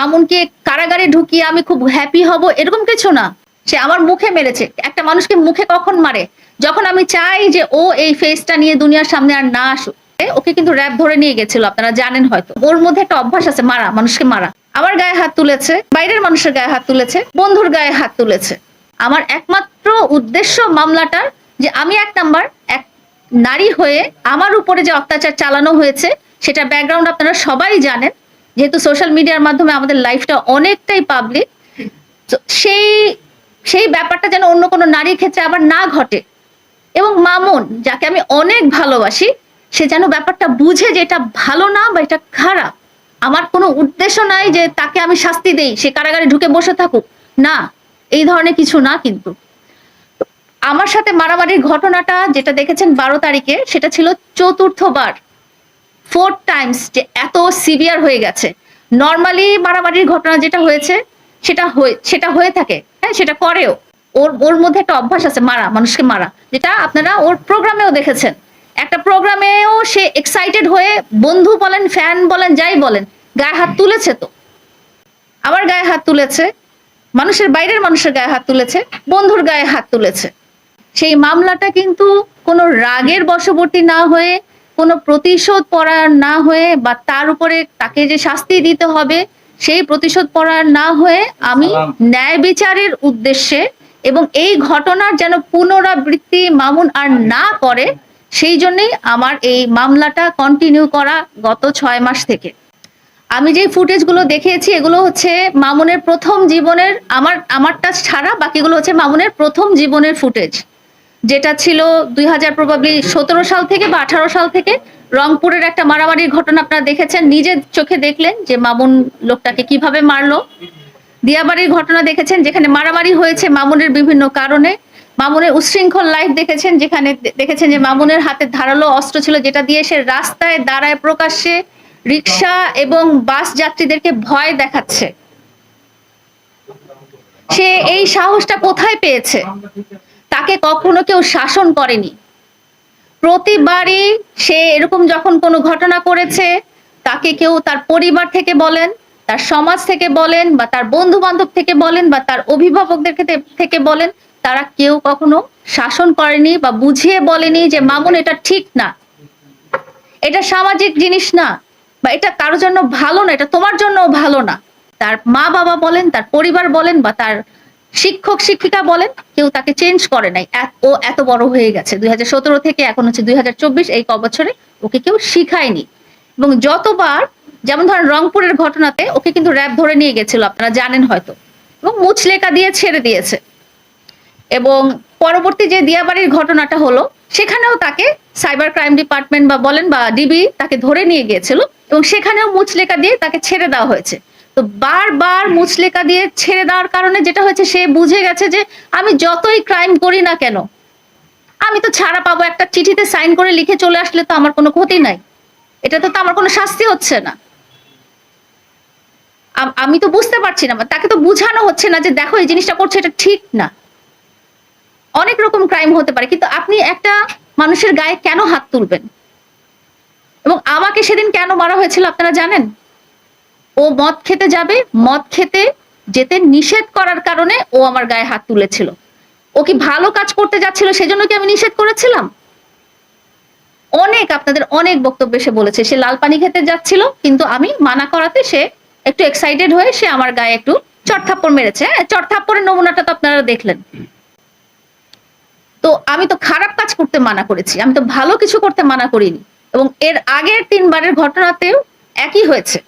মামুনকে কারাগারে ঢুকিয়ে আমি খুব হ্যাপি হব, এরকম কিছু না। সে আমার মুখে মেরেছে। একটা মানুষকে মুখে কখন মারে? যখন আমি চাই যে ও এই ফেসটা নিয়ে দুনিয়ার সামনে আর না আসুক ওকে কিন্তু র্যাব ধরে নিয়ে গেছিল, আপনারা জানেন হয়তো। ওর মধ্যে একটা অভ্যাস আছে, মারা, মানুষকে মারা। আমার গায়ে হাত তুলেছে, বাইরের মানুষের গায়ে হাত তুলেছে, বন্ধুর গায়ে হাত তুলেছে। আমার একমাত্র উদ্দেশ্য মামলাটার যে আমি এক নাম্বার এক নারী হয়ে আমার উপরে যে অত্যাচার চালানো হয়েছে, সেটা ব্যাকগ্রাউন্ড আপনারা সবাই জানেন। যেহেতু সোশ্যাল মিডিয়ার মাধ্যমে আমাদের লাইফটা অনেকটাই পাবলিক সেই সেই ব্যাপারটা যেন অন্য কোনো নারীর ক্ষেত্রে আবার না ঘটে। এবং মামুন, যাকে আমি অনেক ভালোবাসি, সে যেন ব্যাপারটা বুঝে যে এটা ভালো না বা এটা খারাপ। আমার কোনো উদ্দেশ্য নাই যে তাকে আমি শাস্তি দেই, সে কারাগারে ঢুকে বসে থাকুক। না, এই ধরনের কিছু না কিন্তু। আমার সাথে মারামারির ঘটনাটা, যেটা দেখেছেন বারো তারিখে, সেটা ছিল চতুর্থবার। ফোর টাইমস যে এত সিভিয়ার হয়ে গেছে। নর্মালি মারামারির ঘটনা যেটা হয়েছে, সেটা হয়ে সেটা হয়ে থাকে হ্যাঁ সেটা করেও। ওর ওর মধ্যে একটা অভ্যাস আছে, মারা, মানুষকে মারা, যেটা আপনারা ওর প্রোগ্রামেও দেখেছেন। একটা প্রোগ্রামেও সে এক্সাইটেড হয়ে বন্ধু বলেন ফ্যান বলেন, যাই বলেন, গায়ে হাত তুলেছে তো। আমার গায়ে হাত তুলেছে, মানুষের বাইরের মানুষের গায়ে হাত তুলেছে, বন্ধুর গায়ে হাত তুলেছে। সেই মামলাটা কিন্তু কোনো রাগের বশবর্তী না হয়ে কোনো প্রতিশোধ পরায়ণ না হয়ে বা তার উপরে তাকে যে শাস্তি দিতে হবে সেই প্রতিশোধ পরায়ণ না হয়ে আমি ন্যায় বিচারের উদ্দেশ্যে এবং এই ঘটনার যেন পুনরাবৃত্তি মামুন আর না করে সেই জন্যই আমার এই মামলাটা কন্টিনিউ করা গত ছয় মাস থেকে। আমি যে ফুটেজগুলো দেখিয়েছি এগুলো হচ্ছে মামুনের প্রথম জীবনের আমার আমারটা ছাড়া বাকিগুলো হচ্ছে মামুনের প্রথম জীবনের ফুটেজ। যেটা ছিল দুই হাজার প্রবাবলি সতেরো সাল থেকে বা আঠারো সাল থেকে রংপুরের একটা মারামারির ঘটনা আপনারা দেখেছেন। নিজের চোখে দেখলেন যে মামুন লোকটাকে কীভাবে মারলো। দিয়াবাড়ির ঘটনা দেখেছেন যেখানে মারামারি হয়েছে মামুনের বিভিন্ন কারণে। মামুনের উচ্ছৃঙ্খল লাইফ দেখেছেন যেখানে দেখেছেন যে মামুনের হাতে ধারালো অস্ত্র ছিল যেটা দিয়ে সে রাস্তায় দাঁড়ায় প্রকাশ্যে রিক্সা এবং বাস যাত্রীদেরকে ভয় দেখাচ্ছে। সে এই সাহসটা কোথায় পেয়েছে? তাকে কখনো কেউ শাসন করেনি। প্রতিবারই সে এরকম যখন কোনো ঘটনা করেছে, তাকে কেউ তার পরিবার থেকে বলেন, তার সমাজ থেকে বলেন, বা তার বন্ধু বান্ধব থেকে বলেন, বা তার অভিভাবকদের থেকে বলেন, তারা কেউ কখনো শাসন করেনি বা বুঝিয়ে বলেনি যে, মামুন, এটা ঠিক না। এটা সামাজিক জিনিস না, বা এটা কারোর জন্য ভালো না, এটা তোমার জন্য ভালো না। তার মা বাবা বলেন, তার পরিবার বলেন, বা তার শিক্ষক, শিক্ষিকা বলেন, কেউ তাকে চেঞ্জ করে নাই। ও এত বড় হয়ে গেছে। দুই হাজার সতেরো থেকে এখন হচ্ছে দুই হাজার চব্বিশ, এই ক বছরে ওকে কেউ শিখায়নি। এবং যতবার, যেমন ধরেন রংপুরের ঘটনাতে ওকে কিন্তু র্যাব ধরে নিয়ে গেছিল, আপনারা জানেন হয়তো। এবং মুচলেকা দিয়ে ছেড়ে দিয়েছে। এবং পরবর্তী যে দিয়াবাড়ির ঘটনাটা হলো, সেখানেও তাকে সাইবার ক্রাইম ডিপার্টমেন্ট বা বলেন বা ডিবি তাকে ধরে নিয়ে গিয়েছিল, এবং সেখানেও মুচলেকা দিয়ে তাকে ছেড়ে দেওয়া হয়েছে। তো বারবার মুচলেকা দিয়ে ছেড়ে দেওয়ার কারণে যেটা হয়েছে, সে বুঝে গেছে যে আমি যতই ক্রাইম করি না কেন, আমি তো ছাড়া পাবো। একটা চিঠিতে সাইন করে লিখে চলে আসলে তো আমার কোনো ক্ষতি নাই। এটাতে তো আমার কোনো শাস্তি হচ্ছে না। আমি তো বুঝতে পারছি না। তাকে তো বুঝানো হচ্ছে না যে দেখো, এই জিনিসটা করছে, এটা ঠিক না। অনেক রকম ক্রাইম হতে পারে, কিন্তু আপনি একটা মানুষের গায়ে কেন হাত তুলবেন? এবং আমাকে সেদিন কেন মারা হয়েছিল আপনারা জানেন? ও মদ খেতে যাবে, মদ খেতে যেতে নিষেধ করার কারণে ও আমার গায়ে হাত তুলেছিল। ও কি ভালো কাজ করতে যাচ্ছিল সেজন্য কি আমি নিষেধ করেছিলাম? অনেক, আপনাদের অনেক বক্তব্য সে বলেছে, সে লাল পানি খেতে যাচ্ছিল, কিন্তু আমি মানা করাতে সে একটু এক্সাইটেড হয়ে সে আমার গায়ে একটু চটথাপ্পড় মেরেছে। হ্যাঁ চটথাপ্পড়ের নমুনাটা তো আপনারা দেখলেন। তো আমি তো খারাপ কাজ করতে মানা করেছি, আমি তো ভালো কিছু করতে মানা করিনি। এবং এর আগের তিনবারের ঘটনাতেও একই হয়েছে।